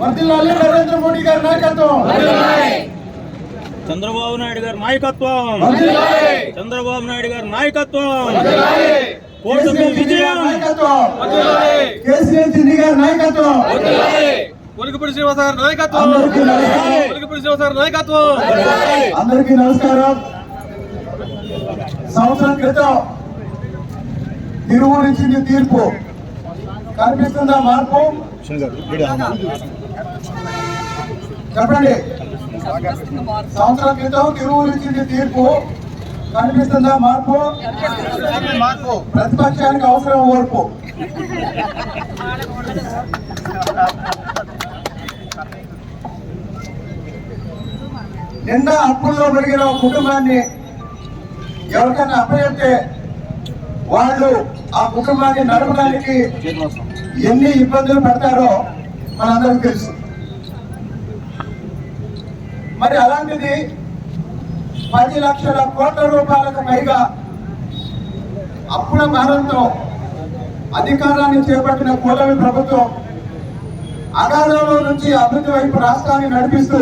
వర్ధిల్లాలి నరేంద్ర మోడీ గారి నాయకత్వం. చంద్రబాబు నాయుడు గారి నాయకత్వం. చంద్రబాబు నాయుడు గారి నాయకత్వం. కూటమి విజయం. నాయకత్వం. కేసీఆర్ చిన్ని గారి నాయకత్వం. ఒలిగిపూడి శ్రీనివాస గారి నాయకత్వం. శ్రీనివాస గారి నాయకత్వం. అందరికీ నమస్కారం. సంవత్సరం క్రితం తిరుగునిచ్చింది తీర్పు. కనిపిస్తుందా మార్పు? చెప్పండి. సంవత్సరం క్రితం తిరుగునిచ్చింది తీర్పు కనిపిస్తుందా? మార్పు? మార్పు. ప్రతిపక్షానికి అవసరం ఓర్పు. నిన్న అప్పుల్లో పెరిగిన కుటుంబాన్ని ఎవరికైనా అప్పచెప్తే వాళ్ళు ఆ కుటుంబాన్ని నడపడానికి ఎన్ని ఇబ్బందులు పడతారో మనందరికీ తెలుసు. మరి అలాంటిది పది లక్షల కోట్ల రూపాయలకు పైగా అప్పుల భారంతో అధికారాన్ని చేపట్టిన కూటమి ప్రభుత్వం అగాధంలో నుంచి అభివృద్ధి వైపు రాష్ట్రాన్ని నడిపిస్తూ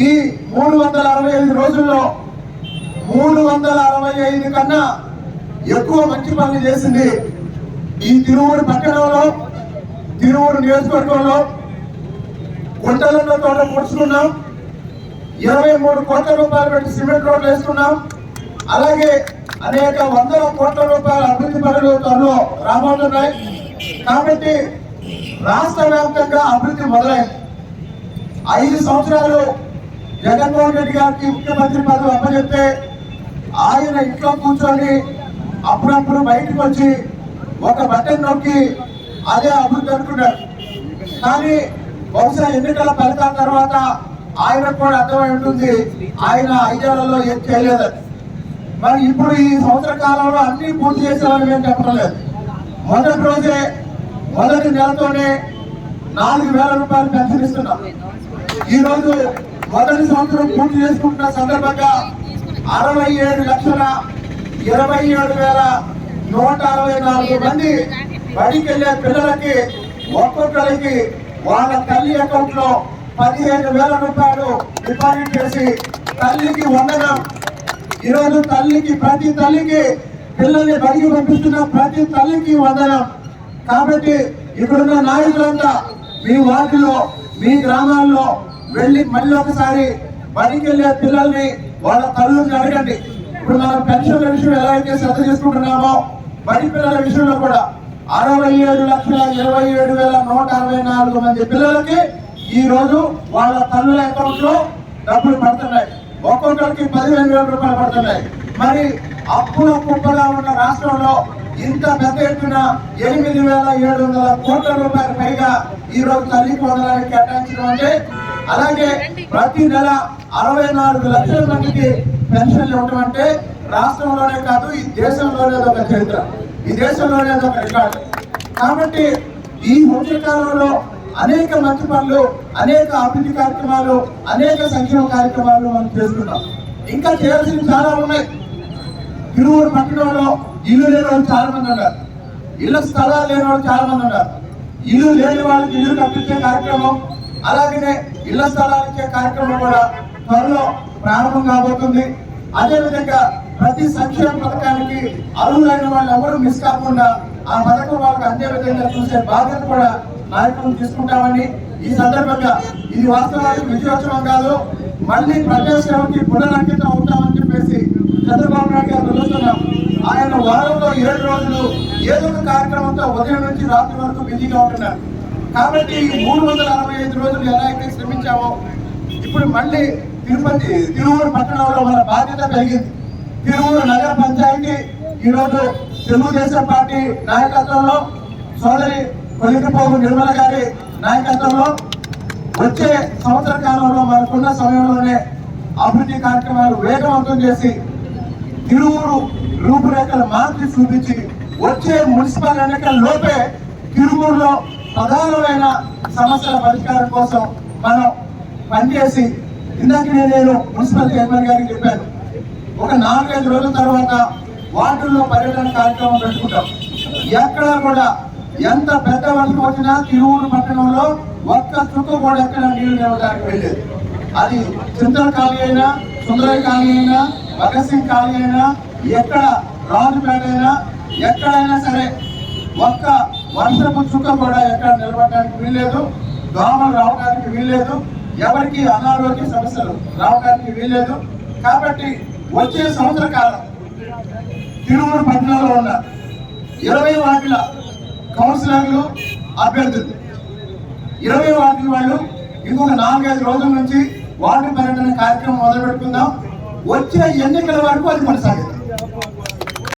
ఈ మూడు వందల అరవై ఐదు రోజుల్లో మూడు వందల అరవై ఐదు కన్నా ఎక్కువ మంచి పనులు చేసింది ఈ తిరువురు పట్టణంలో తిరువురు నియోజకవర్గంలో గుంటలలో తోట పొడుచుకున్నాం. ఇరవై మూడు కోట్ల రూపాయలు పెట్టి సిమెంట్ రోడ్లు వేసుకున్నాం. అలాగే అనేక వందల కోట్ల రూపాయల అభివృద్ధి పనులు త్వరలో రాబోతున్నాయి. కాబట్టి రాష్ట్ర వ్యాప్తంగా అభివృద్ధి మొదలైంది. ఐదు సంవత్సరాలు జగన్మోహన్ రెడ్డి గారికి ముఖ్యమంత్రి పదవి అప్పచెప్తే ఆయన ఇంట్లో కూర్చొని అప్పుడప్పుడు బయటకు వచ్చి ఒక బటన్ నొక్కి అదే అభివృద్ధి అనుకున్నాడు. కానీ బహుశా ఎన్నికల ఫలితాల తర్వాత ఆయనకు కూడా అర్థమై ఉంటుంది. ఆయన ఐదేళ్ళలో ఏం చేయలేదని మరి ఇప్పుడు ఈ సంవత్సర కాలంలో అన్ని పూర్తి చేసేవాళ్ళు మేము చెప్పలేదు. మొదటి రోజే మొదటి నెలతోనే నాలుగు వేల రూపాయలు పెన్షన్ ఇస్తున్నాం. ఈ రోజు మొదటి సంవత్సరం పూర్తి చేసుకుంటున్న సందర్భంగా అరవై ఏడు లక్షల ఇరవై ఏడు వేల నూట అరవై నాలుగు మంది బడికి వెళ్ళే పిల్లలకి ఒక్కొక్కరికి వాళ్ళ తల్లి అకౌంట్లో పదిహేను వేల రూపాయలు డిపాజిట్ చేసి తల్లికి వందనం ఈరోజు తల్లికి ప్రతి తల్లికి పిల్లల్ని బడికి పంపిస్తున్న ప్రతి తల్లికి వందనం. కాబట్టి ఇక్కడున్న నాయకులంతా మీ వార్డులో మీ గ్రామాల్లో వెళ్ళి మళ్ళీ ఒకసారి బడికి వెళ్ళే పిల్లల్ని వాళ్ళ తల్లుల్ని అడగండి. ఇప్పుడు మనం పెన్షన్ల విషయం ఎలా అయితే శ్రద్ధ చేసుకుంటున్నామో బడి పిల్లల విషయంలో కూడా అరవై ఏడు లక్షల ఇరవై ఏడు వేల నూట అరవై నాలుగు మంది పిల్లలకి ఈరోజు వాళ్ళ తల్లుల అకౌంట్లో డబ్బులు పడుతున్నాయి. ఒక్కొక్కరికి పదిహేను వేల రూపాయలు పడుతున్నాయి. మరి అప్పుల కుప్పగా ఉన్న రాష్ట్రంలో ఇంత పెద్ద ఎత్తున ఎనిమిది వేల ఏడు వందల కోట్ల రూపాయల పైగా ఈ రోజు తల్లికి వందలానికి కేటాయించడం అంటే అలాగే ప్రతి నెల అరవై నాలుగు లక్షల మందికి పెన్షన్లు ఇవ్వడం అంటే రాష్ట్రంలోనే కాదు ఈ దేశంలోనే ఒక చరిత్ర. ఈ దేశంలోనే ఒక రికార్డు. కాబట్టి ఈ మధ్య కాలంలో అనేక మంచి పనులు అనేక అభివృద్ధి కార్యక్రమాలు అనేక సంక్షేమ కార్యక్రమాలు మనం చేస్తున్నాం. ఇంకా చేయాల్సినవి చాలా ఉన్నాయి. తిరువురు పట్టణంలో ఇల్లు లేని వాళ్ళు చాలా మంది ఉన్నారు. ఇళ్ళ స్థలాలు లేని వాళ్ళు చాలా మంది ఉన్నారు. ఇల్లు లేని వాళ్ళకి ఇల్లు కట్టించే కార్యక్రమం అలాగనే ఇళ్ళ స్థలాలు ఇచ్చే కార్యక్రమం కూడా త్వరలో ప్రారంభం కాబోతుంది. అదేవిధంగా ప్రతి సంక్షేమ పథకానికి అర్హులైన వాళ్ళు ఎవరు మిస్ కాకుండా ఆ పథకం వాళ్ళకి అందే విధంగా చూసే బాధ్యత కూడా నాయకులు తీసుకుంటామని ఈ సందర్భంగా ఇది వాస్తవానికి విజయోత్సవం కాదు. మళ్ళీ ప్రజాసేవకి పునరంకితం అవుతామని చెప్పేసి చంద్రబాబు నాయుడు గారు వెళ్తున్నాం ఆయన వారంలో ఏడు రోజులు ఏదో ఒక కార్యక్రమంతో ఉదయం నుంచి రాత్రి వరకు బిజీగా ఉంటున్నారు. కాబట్టి ఈ మూడు వందల అరవై ఐదు రోజులు ఎలా అయితే శ్రమించామో ఇప్పుడు మళ్ళీ తిరుపతి తిరువురు పట్టణంలో మన బాధ్యత పెరిగింది. తిరువురు నగర పంచాయతీ ఈరోజు తెలుగుదేశం పార్టీ నాయకత్వంలో సోదరి కొలికిపోగు నిర్మల గారి నాయకత్వంలో వచ్చే సంవత్సర కాలంలో మనకున్న సమయంలోనే అభివృద్ధి కార్యక్రమాలు వేగవంతం చేసి తిరువురు రూపురేఖలు మార్చి చూపించి వచ్చే మున్సిపల్ ఎన్నికల లోపే తిరువురులో ప్రధానమైన సమస్యల పరిష్కారం కోసం మనం పనిచేసి ఇందాక నేను మున్సిపల్ చైర్మన్ గారికి చెప్పాను. ఒక నాలుగైదు రోజుల తర్వాత వార్డుల్లో పర్యటన కార్యక్రమం పెట్టుకుంటాం. ఎక్కడా కూడా ఎంత పెద్ద వర్షం వచ్చినా తిరువురు పట్టణంలో ఒక్క చుక్క కూడా ఎక్కడ నీళ్ళు నిలవడానికి వెళ్ళేది అది చింతల ఖాళీ అయినా సుందరయ్య ఖాళీ అయినా భగత్ సింగ్ కాలనీ అయినా ఎక్కడ రాజుపేట అయినా ఎక్కడైనా సరే ఒక్క వర్షపు చుక్క కూడా ఎక్కడ నిలబడడానికి వీల్లేదు. దోమలు రావడానికి వీల్లేదు. ఎవరికి అనారోగ్య సమస్యలు రావడానికి వీల్లేదు. కాబట్టి వచ్చే సంవత్సర కాలం తిరువురు పట్టణంలో ఉన్న ఇరవై వాటిల కౌన్సిలర్లు అభ్యర్థులు. ఇరవై వాటిల వాళ్ళు ఇంకొక నాలుగైదు రోజుల నుంచి వార్డు పర్యటన కార్యక్రమం మొదలు పెట్టుకుందాం వచ్చే ఎన్నికల వరకు అది కొనసాగింది